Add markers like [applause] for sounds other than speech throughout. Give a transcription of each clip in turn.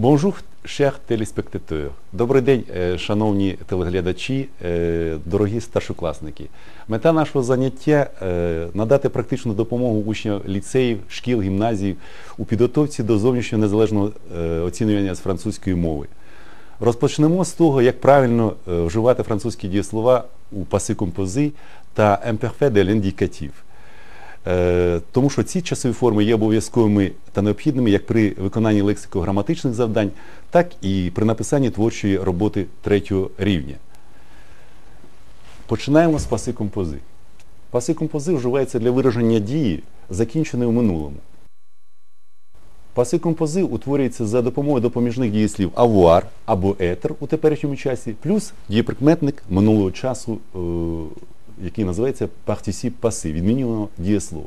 Bonjour, chers téléspectateurs. Добрий день, е, шановні телеглядачі, е, дорогі старшокласники. Мета нашого заняття е, надати практичну допомогу учням ліцеїв, шкіл, гімназій у підготовці до зовнішнього незалежного оцінювання з французької мови. Розпочнемо з того, як правильно вживати французькі дієслова у паси компози та imperfait de l'indicatif. Е, Тому що ці часові форми є обов'язковими та необхідними як при виконанні лексико-граматичних завдань, так і при написанні творчої роботи третього рівня. Починаємо з паси компози. Паси компози вживаються для вираження дії, закінченої в минулому. Паси компози утворюються за допомогою допоміжних дієслів avoir або être у теперішньому часі, плюс дієприкметник минулого часу, е, який називається participe passé, відмінюваного дієслова.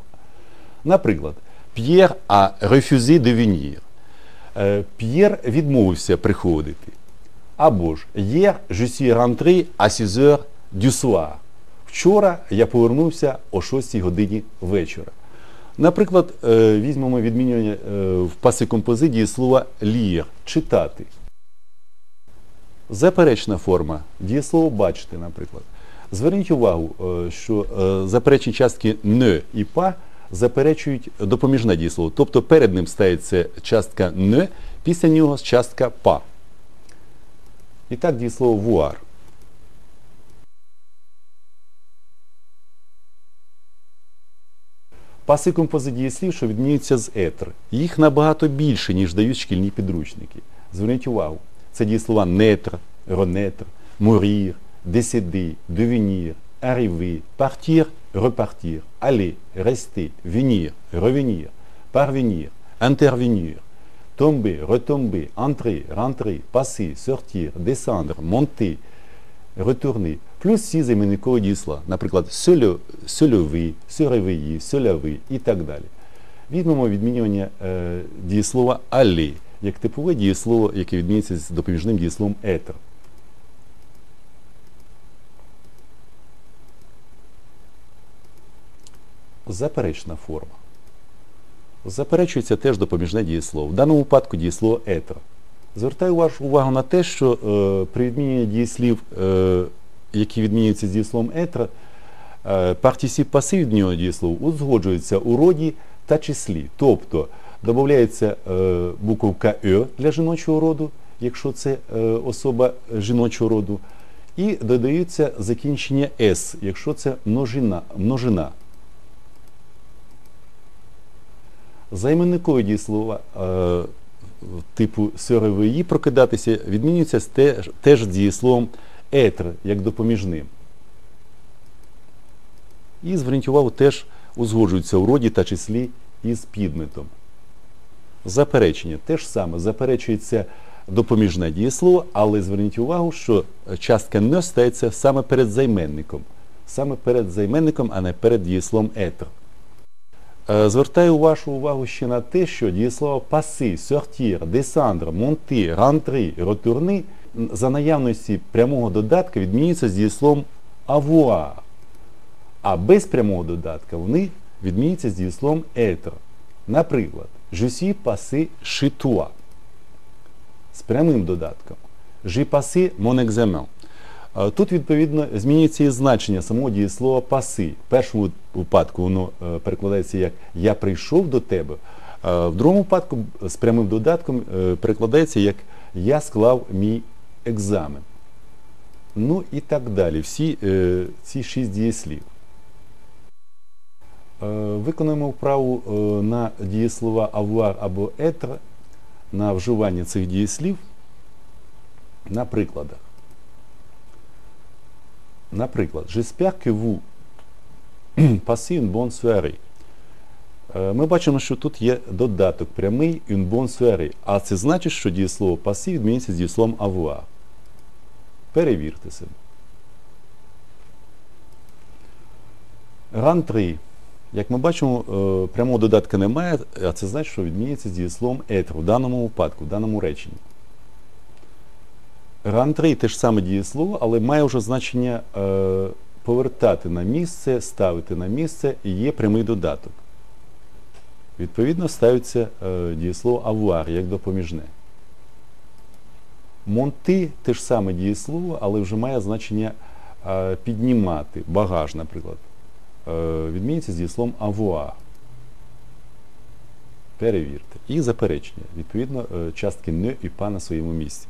Наприклад, Pierre a refusé de venir. Е, П'єр відмовився приходити. Або ж rentré à 6 heures du soir. Вчора я повернувся о 6 годині вечора. Наприклад, е, візьмемо відмінювання е, в паси композиції слова лір читати. Заперечна форма дієслово бачити, наприклад. Зверніть увагу, е, що е, заперечні частки не і па заперечують допоміжне дієслово. Тобто перед ним ставиться частка не, після нього частка па. І так дієслово вуар. Паси композит дієслів, що відмінюються з етр. Їх набагато більше, ніж дають шкільні підручники. Зверніть увагу, це дієслова нетр, ронетр, морір, décéder, devenir, arriver, partir, repartir, aller, rester, venir, revenir, parvenir, intervenir, tomber, retomber, entrer, rentrer, passer, sortir, descendre, monter, retourner. Плюс всі займенникові дійсла, наприклад, réveiller, se laver і так далі. Візьмемо відмінювання е, дієслова aller, як типове дієслово, яке відмінюється з допоміжним дієсловом être. Заперечна форма. Заперечується теж допоміжне дієслово. В даному випадку дієслово етер. Звертаю вашу увагу на те, що е, при відміненні дієслів, е, які відмінюються з дієсловом етер, е, партісіп пасив від нього дієслов узгоджується у роді та числі. Тобто додається е, буковка Е для жіночого роду, якщо це е, особа жіночого роду, і додаються закінчення С, якщо це множина. множина. Займенникові дієслова е, типу сьоревої прокидатися відмінюються теж, теж дієсловом етр, як допоміжним. І зверніть увагу, теж узгоджуються у роді та числі із підметом. Заперечення теж саме заперечується допоміжне дієслово, але зверніть увагу, що частка не стається саме перед займенником. Саме перед займенником, а не перед дієсловом етр. Е, Звертаю вашу увагу ще на те, що дієслова паси, сортір, десандр, монти, рантри, ротурни за наявності прямого додатка відмінюються з дієсловом avoir. А без прямого додатка вони відмінюються з дієсловом être. Наприклад, suis passé chez. З прямим додатком. J'ai passé mon examen. Тут, відповідно, змінюється і значення самого дієслова паси. В першому випадку воно е, перекладається як Я прийшов до тебе. В другому випадку з прямим додатком е, перекладається як Я склав мій екзамен. Ну і так далі. Всі е, ці шість дієслів. Виконуємо вправу на дієслова avoir або être на вживання цих дієслів на прикладах. Наприклад, j'espère que vous [clears throat] passez une bonne soirée. Е, Ми бачимо, що тут є додаток прямий une bonne soirée, а це значить, що дієслово passé відмінюється з дієсловом avoir. Перевірте себе. Rentrer. Як ми бачимо, е, прямого додатка немає, а це значить, що відмінюється з дієсловом être в даному випадку, в даному реченні. Рантри те ж саме дієслово, але має вже значення е, повертати на місце, ставити на місце і є прямий додаток. Відповідно, ставиться е, дієслово avoir як допоміжне. Монти те ж саме дієслово, але вже має значення е, піднімати, багаж, наприклад. Е, відмінюється з дієсловом avoir. Перевірте. І заперечення. Відповідно, е, частки не і па на своєму місці.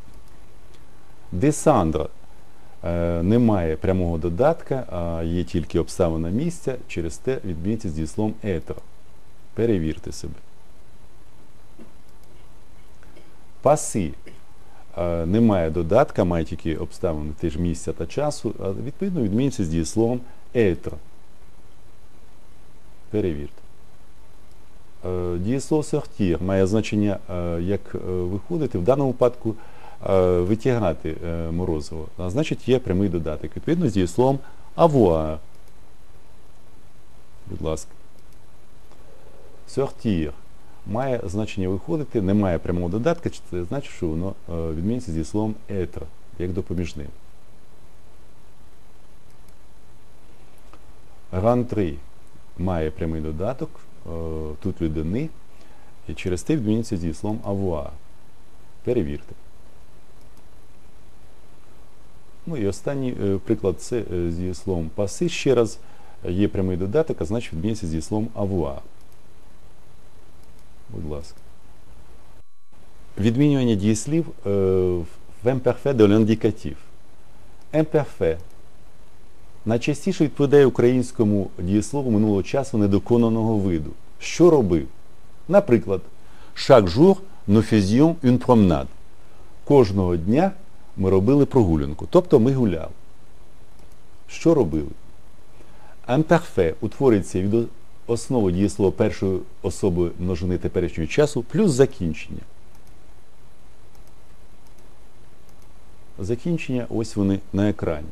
Десандра е, немає прямого додатка, є тільки обставина місця, через те відмінюється з дієсловом етро. Перевірте себе. Паси е, немає додатка, має тільки обставини теж місця та часу, відповідно відмінюється з дієсловом етро. Перевірте. Е, Дієслово сортір має значення як виходити, в даному випадку витягати е, морозиво, а значить є прямий додаток. Відповідно з дієсловом avoir. Будь ласка. Сортір має значення виходити, немає прямого додатка, це значить, що воно е, відмінюється з дієсловом être, як допоміжним. Рантри має прямий додаток, е, тут людини, і через те відмінюється з дієсловом avoir. Перевірте. Ну і останній е, приклад це е, з дієсловом паси. Ще раз є прямий додаток, а значить відмінюється з дієсловом avoir. Будь ласка. Відмінювання дієслів е, в imperfait de l'indicатив. Imperfait найчастіше відповідає українському дієслову минулого часу недоконаного виду. Що робив? Наприклад, chaque jour nous faisions une promenade. Кожного дня ми робили прогулянку, тобто ми гуляли. Що робили? Imperfait утворюється від основи дієслова першої особи множини теперішнього часу плюс закінчення. Закінчення ось вони на екрані.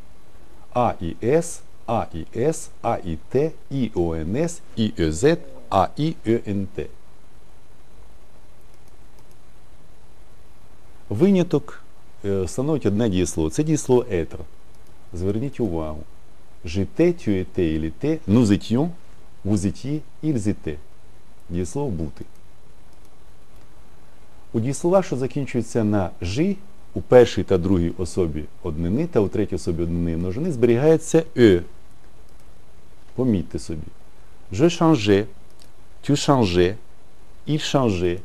А і С, А і С, А і Т, І ОНС, І ЕЗ, А І ЕНТ. Виняток становить одне дієслово. Це дієслово être. Зверніть увагу. Étais, il était, nous étions, vous étiez. Дієслово бути. У дієсловах, що закінчуються на жи, у першій та другій особі однини та у третій особі однини множини зберігається е. Помітьте собі. Je changeais, tu changeais, il changeait,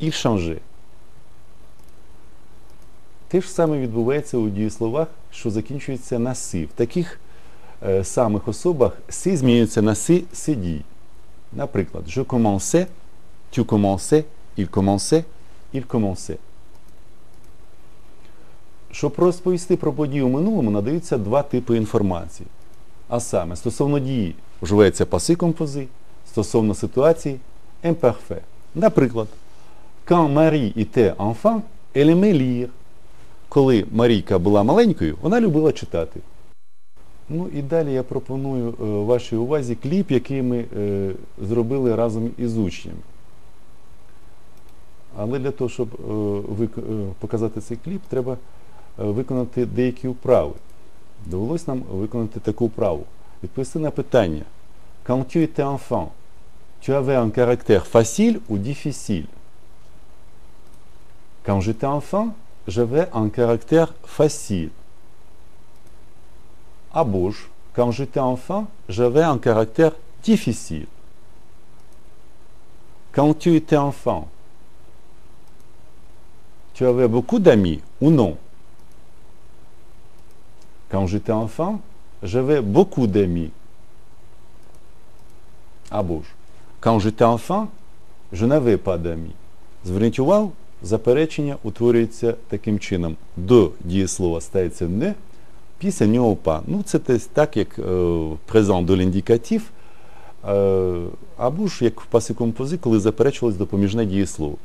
il changeait. Те ж саме відбувається у дієсловах, що закінчуються на си. В таких е, самих особах си змінюється на си сидій. Наприклад, je commençais, tu commençais, il commençait, il commençait. Щоб розповісти про події у минулому, надаються два типи інформації. А саме, стосовно дії вживається паси компози, стосовно ситуації imparfait. Наприклад, quand Marie était enfant, elle aimait lire. Коли Марійка була маленькою, вона любила читати. Ну і далі я пропоную е, вашій увазі кліп, який ми е, зробили разом із учнями. Але для того, щоб е, показати цей кліп, треба виконати деякі вправи. Довелось нам виконати таку вправу. Відповісти на питання. Quand tu étais enfant, tu avais un caractère facile ou difficile? Quand j'étais enfant, j'avais un caractère facile. Або ж, quand j'étais enfant, j'avais un caractère difficile. Quand tu étais enfant, tu avais beaucoup d'amis ou non Quand j'étais enfant, j'avais beaucoup d'amis. Або ж, quand j'étais enfant, je n'avais pas d'amis. Зверніть увагу, Заперечення утворюється таким чином. До дієслова стається не, після нього па. Ну, це десь так, як презент до l'індикатив, е, або ж як в пасі компози, коли заперечувалось допоміжне дієслово.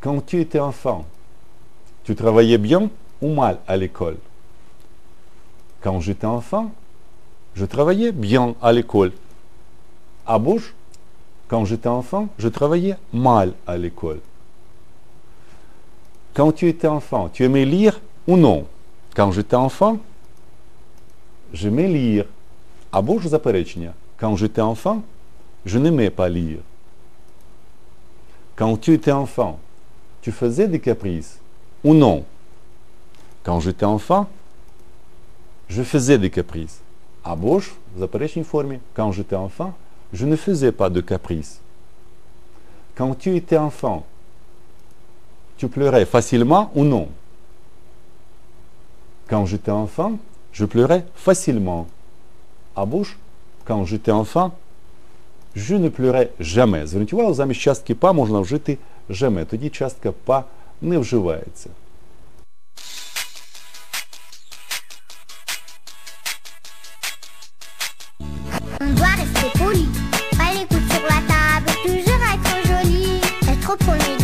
Quand tu étais enfant, tu travaillais bien ou mal à l'école Quand j'étais enfant, je travaillais bien à l'école. Або ж, quand j'étais enfant, je travaillais mal à l'école. Quand tu étais enfant, tu aimais lire ou non Quand j'étais enfant, j'aimais lire. Або ж заперечення. Quand j'étais enfant, je n'aimais pas lire. Quand tu étais enfant, tu tu faisais des caprices ou non Quand j'étais enfant, je faisais des caprices. Або ж в заперечній формі, quand j'étais enfant, je ne faisais pas de caprices. Quand tu étais enfant, tu pleurais facilement ou non Quand j'étais enfant, je pleurais facilement. Або ж, quand j'étais enfant, je ne pleurais jamais. Зверніть увагу, замість частки па можна вжити jamais. Тоді частка па не вживається. Métropole